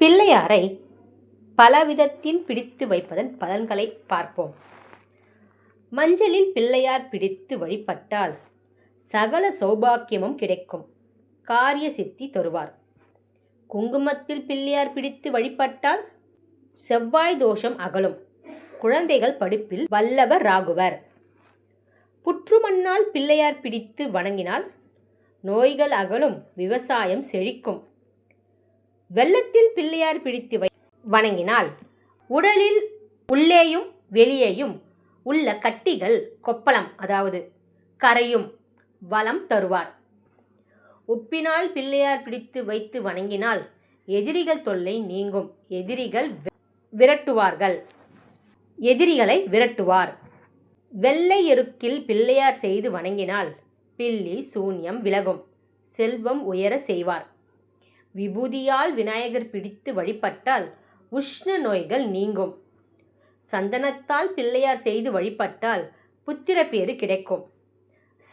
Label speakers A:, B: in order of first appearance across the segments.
A: பிள்ளையாரை பலவிதத்தில் பிடித்து வைப்பதன் பலன்களை பார்ப்போம். மஞ்சளில் பிள்ளையார் பிடித்து வழிபட்டால் சகல சௌபாக்கியமும் கிடைக்கும். காரிய சித்தி தருவார். குங்குமத்தில் பிள்ளையார் பிடித்து வழிபட்டால் செவ்வாய் தோஷம் அகலும். குழந்தைகள் படிப்பில் வல்லவர் ராகுவர். புற்றுமண்ணால் பிள்ளையார் பிடித்து வணங்கினால் நோய்கள் அகலும் விவசாயம் செழிக்கும். வெள்ளத்தில் பிள்ளையார் பிடித்து வை வணங்கினால் உடலில் உள்ளேயும் வெளியேயும் உள்ள கட்டிகள் கொப்பளம் அதாவது கரையும் வளம் தருவார். உப்பினால் பிள்ளையார் பிடித்து வைத்து வணங்கினால் எதிரிகள் தொல்லை நீங்கும். எதிரிகள் வி- விரட்டுவார்கள். எதிரிகளை விரட்டுவார். வெள்ளை எருக்கில் பிள்ளையார் செய்து வணங்கினால் பில்லி சூன்யம் விலகும். செல்வம் உயர செய்வார். விபூதியால் விநாயகர் பிடித்து வழிபட்டால் உஷ்ண நோய்கள் நீங்கும். சந்தனத்தால் பிள்ளையார் செய்து வழிபட்டால் புத்திர பேறு கிடைக்கும்.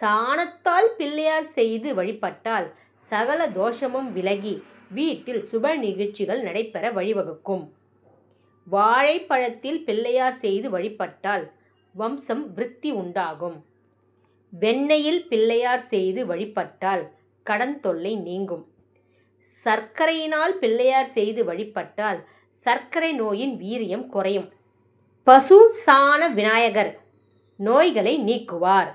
A: சாணத்தால் பிள்ளையார் செய்து வழிபட்டால் சகல தோஷமும் விலகி வீட்டில் சுப நிகழ்ச்சிகள் நடைபெற வழிவகுக்கும். வாழைப்பழத்தில் பிள்ளையார் செய்து வழிபட்டால் வம்சம் விருத்தி உண்டாகும். வெண்ணெயில் பிள்ளையார் செய்து வழிபட்டால் கடன் தொல்லை நீங்கும். சர்க்கரையினால் பிள்ளையார் செய்து வழிபட்டால் சர்க்கரை நோயின் வீரியம் குறையும். பசு சாண விநாயகர் நோய்களை நீக்குவார்.